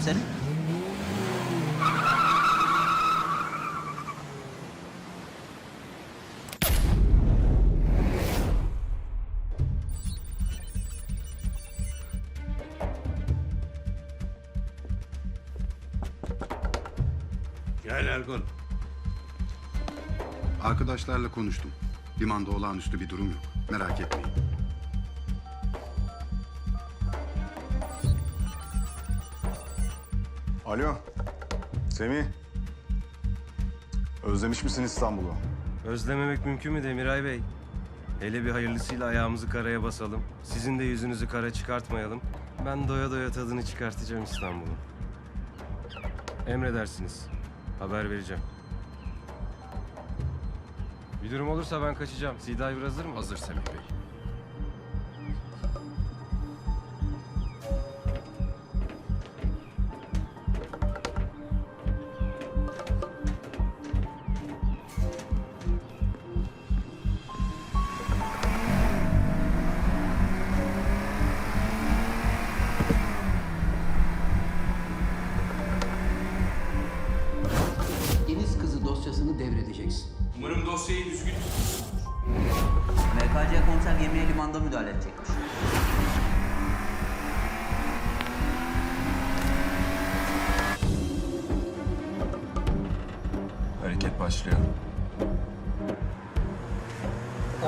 komiserim. Gel Ergun. Arkadaşlarla konuştum. Limanda olağanüstü bir durum yok. Merak etmeyin. Alo. Semih. Özlemiş misin İstanbul'u? Özlememek mümkün mü Demiray Bey? Hele bir hayırlısıyla ayağımızı karaya basalım. Sizin de yüzünüzü kara çıkartmayalım. Ben doya doya tadını çıkartacağım İstanbul'un. Emredersiniz. Haber vereceğim. Bir durum olursa ben kaçacağım. Sidiver hazır mı? Hazır Semih Bey. Limanda müdahale edecekmiş. Hareket başlıyor.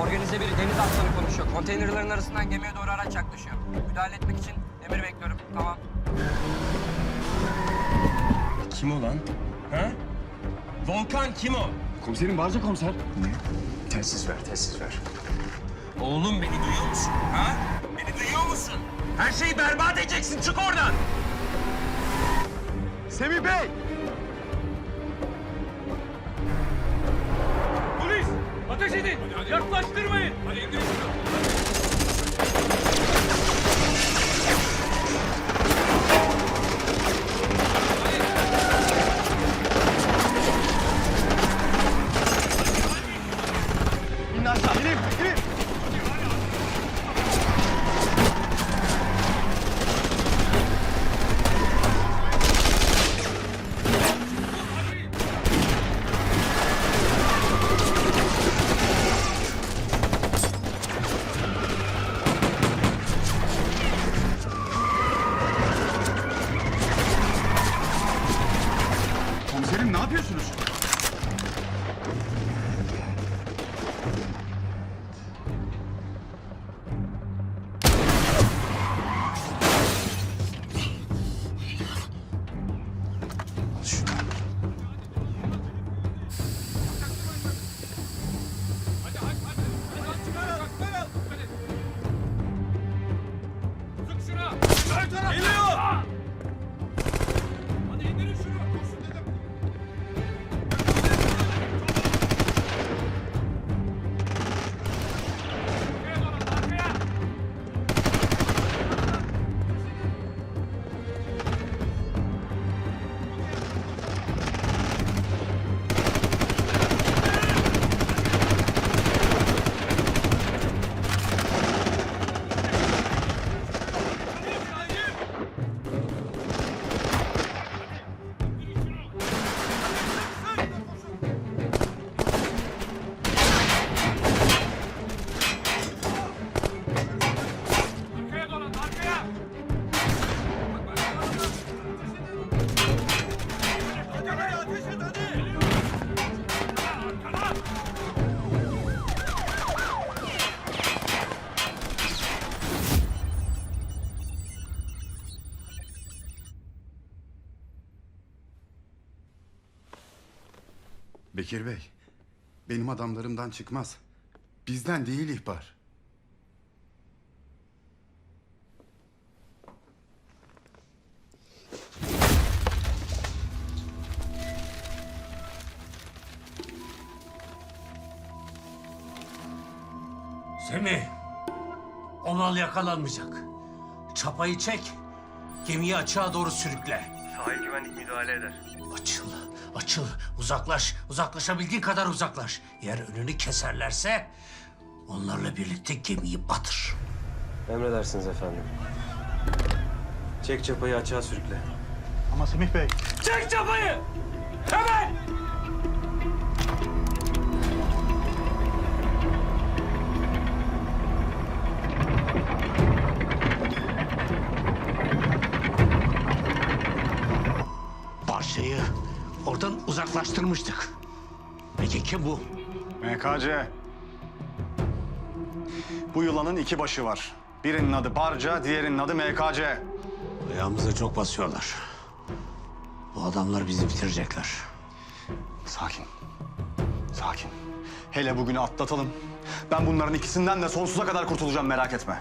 Organize bir deniz aslanı konuşuyor. Konteynerlerin arasından gemiye doğru araç yaklaşıyor. Müdahale etmek için emir bekliyorum. Tamam. Kim o lan? Ha? Volkan kim o? Komiserim Barca komiser. Telsiz ver, telsiz ver. Oğlum beni duyuyor musun? Ha? Beni duyuyor musun? Her şeyi berbat edeceksin. Çık oradan. Semih Bey! Polis! Ateş edin! Yaklaştırmayın! Hadi indirin şunu. Bekir Bey, benim adamlarımdan çıkmaz. Bizden değil ihbar. Semih, o mal yakalanmayacak. Çapayı çek, gemiyi açığa doğru sürükle. Sahil güvenlik müdahale eder. Açıl, açıl, uzaklaş, uzaklaşabildiğin kadar uzaklaş. Eğer önünü keserlerse onlarla birlikte gemiyi batır. Emredersiniz efendim. Çek çapayı açığa sürükle. Ama Semih Bey. Çek çapayı! Hemen! Uzaklaştırmıştık. Peki kim bu? MKC. Bu yılanın iki başı var. Birinin adı Barca, diğerinin adı MKC. Ayağımıza çok basıyorlar. Bu adamlar bizi bitirecekler. Sakin. Sakin. Hele bugünü atlatalım. Ben bunların ikisinden de sonsuza kadar kurtulacağım merak etme.